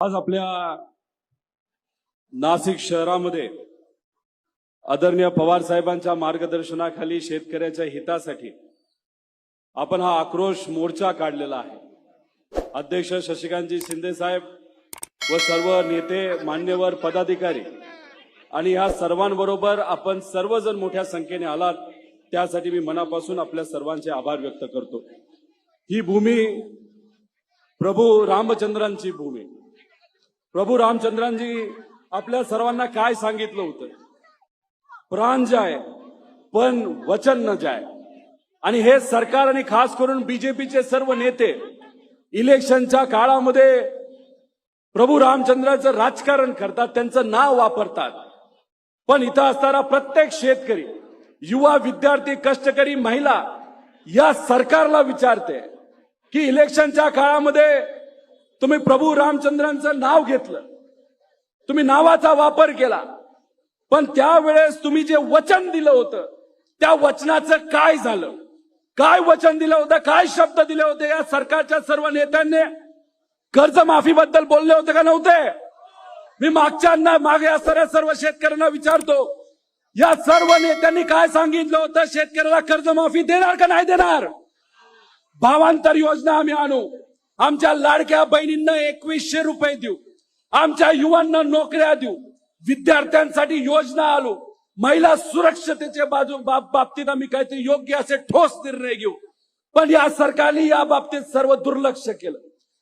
आज आपल्या नाशिक शहरामध्ये आदरणीय पवार साहेबांच्या मार्गदर्शनाखाली शेतकऱ्याच्या हितासाठी आपण हा आक्रोश मोर्चा काढलेला आहे. अध्यक्ष शशिकांतजी शिंदे साहेब व सर्व नेते मान्यवर पदाधिकारी आणि या सर्वांबरोबर आपण सर्वजण मोठ्या संख्येने आलात. त्यासाठी मी मनापासून आपल्या सर्वांचे आभार व्यक्त करतो. ही भूमी प्रभू रामचंद्रांची भूमी. प्रभू रामचंद्रांजी आपल्या सर्वांना काय सांगितलं होतं? प्राण जाय पण वचन न जाय. आणि हे सरकार आणि खास करून बीजेपीचे सर्व नेते इलेक्शनच्या काळामध्ये प्रभू रामचंद्राचं राजकारण करतात त्यांचं नाव वापरतात. पण इथं असणारा प्रत्येक शेतकरी युवा विद्यार्थी कष्टकरी महिला या सरकारला विचारते की इलेक्शनच्या काळामध्ये तुम्ही प्रभू रामचंद्रांचं नाव घेतलं. तुम्ही नावाचा वापर केला. पण त्यावेळेस तुम्ही जे वचन दिलं होतं त्या वचनाचं काय झालं? काय वचन दिलं होतं? काय शब्द दिले होते? या सरकारच्या सर्व नेत्यांनी कर्जमाफीबद्दल बोलले होते का नव्हते? मी मागच्या मागे असणाऱ्या सर्व शेतकऱ्यांना विचारतो या सर्व नेत्यांनी काय सांगितलं होतं? शेतकऱ्याला कर्जमाफी देणार का नाही देणार? भावांतर योजना आम्ही आणू. आमच्या लाडक्या बहिणींना एकवीसशे रुपये देऊ. आमच्या युवांना नोकऱ्या देऊ. विद्यार्थ्यांसाठी योजना आलो. महिला सुरक्षतेच्या बाजू बाब- बाबतीत आम्ही काहीतरी योग्य असे ठोस निर्णय घेऊ. पण या सरकारने या बाबतीत सर्व दुर्लक्ष केलं.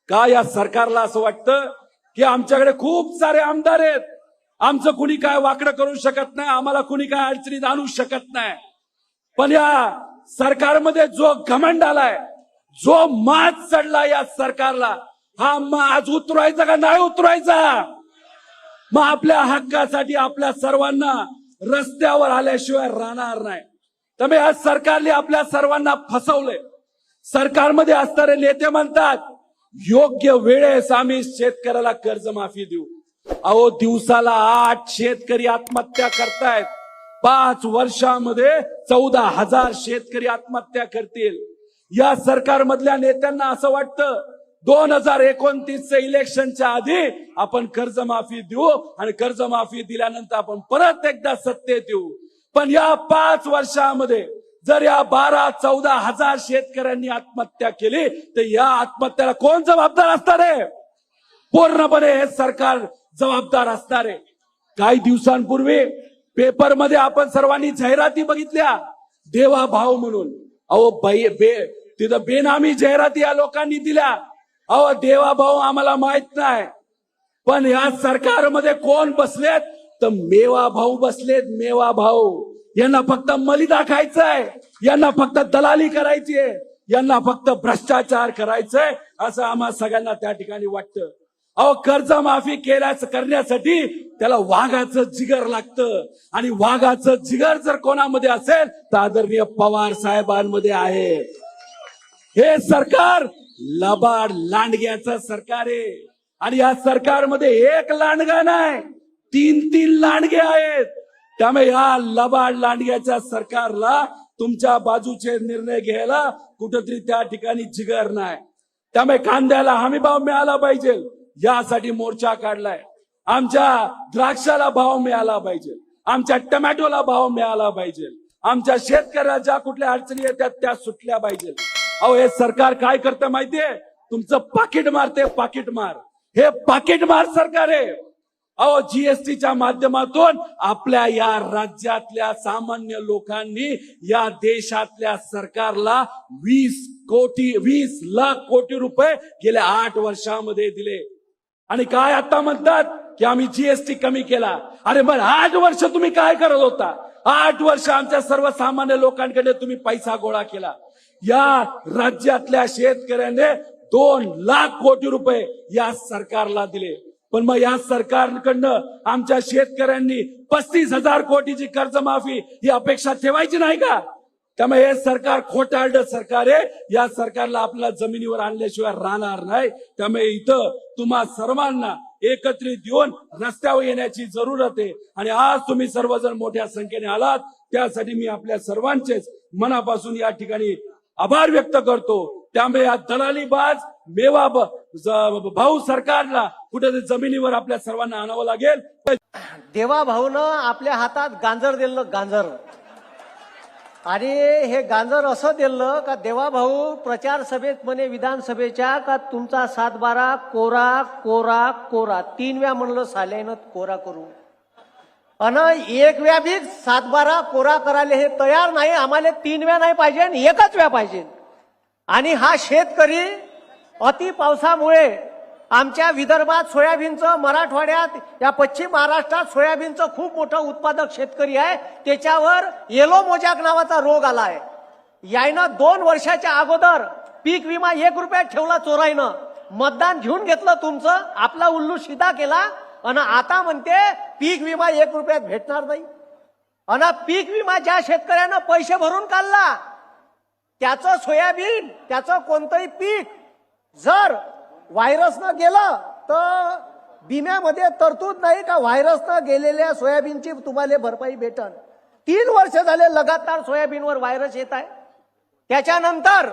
का या सरकारला असं वाटतं की आमच्याकडे खूप सारे आमदार आहेत. आमचं कुणी काय वाकडं करू शकत नाही आम्हाला कुणी काय अडचणीत आणू शकत नाही. पण या सरकारमध्ये जो घमंड आलाय जो मात चढला या सरकारला हा मग आज उतरवायचा का नाही उतरवायचा मग आपल्या हक्कासाठी आपल्या सर्वांना रस्त्यावर आल्याशिवाय राहणार नाही. त्यामुळे आज सरकारने आपल्या सर्वांना फसवलंय. सरकारमध्ये असणारे नेते म्हणतात योग्य वेळेस आम्ही शेतकऱ्याला कर्जमाफी देऊ. अहो दिवसाला आठ शेतकरी आत्महत्या करतायत. पाच वर्षामध्ये चौदा हजार शेतकरी आत्महत्या करतील. या सरकारमधल्या नेत्यांना असं वाटतं दोन हजार एकोणतीसच्या इलेक्शनच्या आधी आपण कर्जमाफी देऊ आणि कर्जमाफी दिल्यानंतर आपण परत एकदा सत्तेत येऊ. पण या पाच वर्षामध्ये जर या बारा चौदा हजार शेतकऱ्यांनी आत्महत्या केली तर या आत्महत्याला कोण जबाबदार असणार आहे? पूर्णपणे हे सरकार जबाबदार असणार आहे. काही दिवसांपूर्वी पेपरमध्ये आपण सर्वांनी जाहिराती बघितल्या देवा भाव म्हणून. अहो बाई बे तिथं बेनामी जाहिराती या लोकांनी दिल्या. अहो देवा भाऊ आम्हाला माहीत नाही. पण या सरकारमध्ये कोण बसलेत? तर मेवा भाऊ बसलेत मेवा भाऊ. यांना फक्त मलिदा खायचंय यांना फक्त दलाली करायची आहे यांना फक्त भ्रष्टाचार करायचंय असं आम्हा सगळ्यांना त्या ठिकाणी वाटतं. अहो कर्जमाफी केल्याच करण्यासाठी त्याला वाघाचं जिगर लागतं. आणि वाघाचं जिगर जर कोणामध्ये असेल तर आदरणीय पवार साहेबांमध्ये आहे. हे सरकार लबाड लांडग्याचं सरकार आहे. आणि या सरकारमध्ये एक लांडगा नाही तीन तीन लांडगे आहेत. त्यामुळे या लबाड लांडग्याच्या सरकारला तुमच्या बाजूचे निर्णय घ्यायला कुठंतरी त्या ठिकाणी जिगर नाही. त्यामुळे कांद्याला हमीभाव मिळाला पाहिजे. यासाठी मोर्चा काढलाय. आमच्या द्राक्षाला भाव मिळाला पाहिजे. आमच्या टमॅटोला भाव मिळाला पाहिजे. आमच्या शेतकऱ्याला ज्या कुठल्या अडचणी येतात त्या सुटल्या पाहिजे. अहो हे सरकार काय करतं माहितीये? तुमचं पाकिट मारते पाकिट मार. हे पाकिट मार सरकार आहे. अहो जीएसटीच्या माध्यमातून आपल्या या राज्यातल्या सामान्य लोकांनी या देशातल्या सरकारला वीस कोटी वीस लाख कोटी रुपये गेल्या आठ वर्षामध्ये दिले. आणि काय आता म्हणतात की आम्ही जीएसटी कमी केला. अरे मग आठ वर्ष तुम्ही काय करत होता? आठ वर्ष आमच्या सर्वसामान्य लोकांकडे तुम्ही पैसा गोळा केला. या राज्यातल्या शेतकऱ्याने दोन लाख कोटी रुपये या सरकारला दिले. पण मग या सरकारकडनं आमच्या शेतकऱ्यांनी पस्तीस हजार कोटीची कर्जमाफी ही अपेक्षा ठेवायची नाही का? त्यामुळे हे सरकार खोटारड सरकार आहे. या सरकारला आपल्या जमिनीवर आणल्याशिवाय राहणार नाही. त्यामुळे इथं तुम्हा सर्वांना एकत्रित येऊन रस्त्यावर येण्याची जरूरत आहे. आणि आज तुम्ही सर्वजण मोठ्या संख्येने आलात. त्यासाठी मी आपल्या सर्वांचेच मनापासून या ठिकाणी आभार व्यक्त करतो. त्यामुळे या दलालीबाज मेवा भाऊ सरकारला कुठेतरी जमिनीवर आपल्या सर्वांना आणावं लागेल. देवा भाऊनं आपल्या हातात गांजर दिलं गांजर. आणि हे गांजर असं दिलं का देवा भाऊ प्रचार सभेत म्हणे विधानसभेच्या का तुमचा सातबारा कोरा कोरा कोरा. तीन वेळा म्हणलं साल्यानं कोरा करू. अन एक वेळा बी सातबारा कोरा करायला हे तयार नाही आम्हाला तीन वेळा नाही पाहिजे आणि एकच वेळा पाहिजे. आणि हा शेतकरी अति पावसामुळे आमच्या विदर्भात सोयाबीनचं मराठवाड्यात या पश्चिम महाराष्ट्रात सोयाबीनचं खूप मोठं उत्पादक शेतकरी आहे. त्याच्यावर येलो मोजाक नावाचा रोग आला आहे यायनं दोन वर्षाच्या अगोदर पीक विमा एक रुपयात ठेवला चोराईनं मतदान घेऊन घेतलं तुमचं आपला उल्लू शिदा केला. आणि आता म्हणते पीक विमा एक रुपयात भेटणार नाही. आणि पीक विमा ज्या शेतकऱ्यानं पैसे भरून काढला त्याचं सोयाबीन त्याचं कोणतंही पीक जर व्हायरसनं गेलं तर बिम्यामध्ये तरतूद नाही का? व्हायरसनं गेलेल्या सोयाबीनची तुम्हाला भरपाई भेटन. तीन वर्ष झाले लगातार सोयाबीनवर व्हायरस येत आहे. त्याच्यानंतर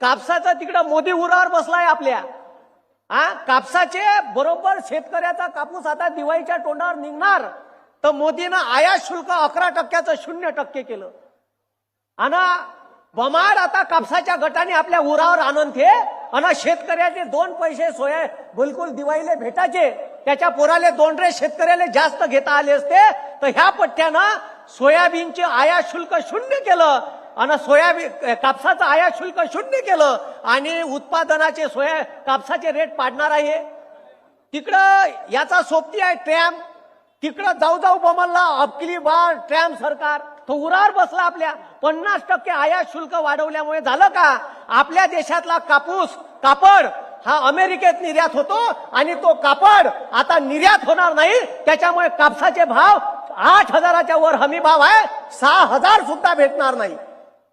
कापसाचं तिकडं मोदी उरावर बसलाय आपल्या. हा कापसाचे बरोबर शेतकऱ्याचा कापूस आता दिवाळीच्या तोंडावर निघणार. तर मोदीनं आयात शुल्क अकरा टक्क्याचं शून्य टक्के केलं. आणि बमाड आता कापसाच्या गटाने आपल्या उरावर आणून घे आणि शेतकऱ्याचे दोन पैसे सोया बिलकुल दिवाळीले भेटायचे. त्याच्या पोराले दोन रे शेतकऱ्याला जास्त घेता आले असते. तर ह्या पट्ट्यानं सोयाबीनचे आयात शुल्क शून्य केलं. आणि सोयाबीन कापसाचं आयात शुल्क शून्य केलं. आणि उत्पादनाचे सोया कापसाचे रेट पाडणार आहे. तिकडं याचा सोबती आहे ट्रॅम. तिकडं जाऊ जाऊ बमलला अबकिली बाळ ट्रॅम सरकार. तो बसला आपल्या. पन्नास टक्के आयात शुल्क वाढवल्यामुळे झालं का? आपल्या देशातला कापूस कापड हा अमेरिकेत निर्यात होतो आणि तो कापड आता निर्यात होणार नाही. त्याच्यामुळे कापसाचे भाव आठ हजाराच्या वर हमी भाव आहे. सहा हजार सुद्धा भेटणार नाही.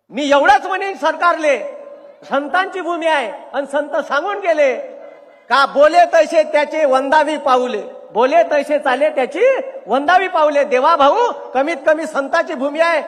मी एवढंच म्हणेन सरकारले. संतांची भूमी आहे. आणि संत सांगून गेले. का बोले तसे त्याचे वंदावी पाऊले. बोले तैसे चाले त्याची वंदावी पावले. देवा भाऊ कमीत कमी संताची भूमी आहे.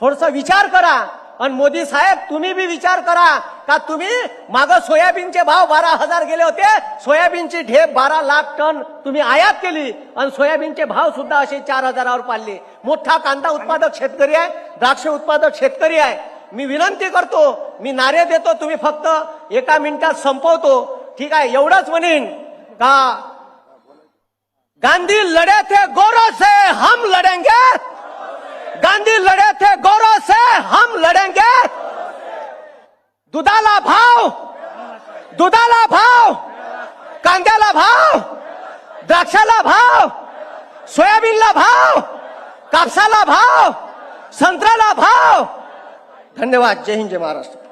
थोडस विचार करा. आणि मोदी साहेब तुम्ही बी विचार करा. का तुम्ही माग सोयाबीनचे भाव बारा हजार गेले होते? सोयाबीनची ढेप बारा लाख टन तुम्ही आयात केली. आणि सोयाबीनचे भाव सुद्धा असे चार हजारावर पाडले. मोठा कांदा उत्पादक शेतकरी आहे. द्राक्ष उत्पादक शेतकरी आहे. मी विनंती करतो मी नारे देतो तुम्ही फक्त एका मिनिटात संपवतो. ठीक आहे? एवढंच म्हणेन. का गांधी लड़े थे गौरव से हम लड़ेंगे। गांधी लड़े थे गौरव से हम लड़ेंगे। दुधाला भाव दुधाला भाव कांद्याला भाव द्राक्षाला भाव सोयाबीनला भाव कापसाला भाव संत्र्याला भाव। धन्यवाद जय हिंद जय महाराष्ट्र।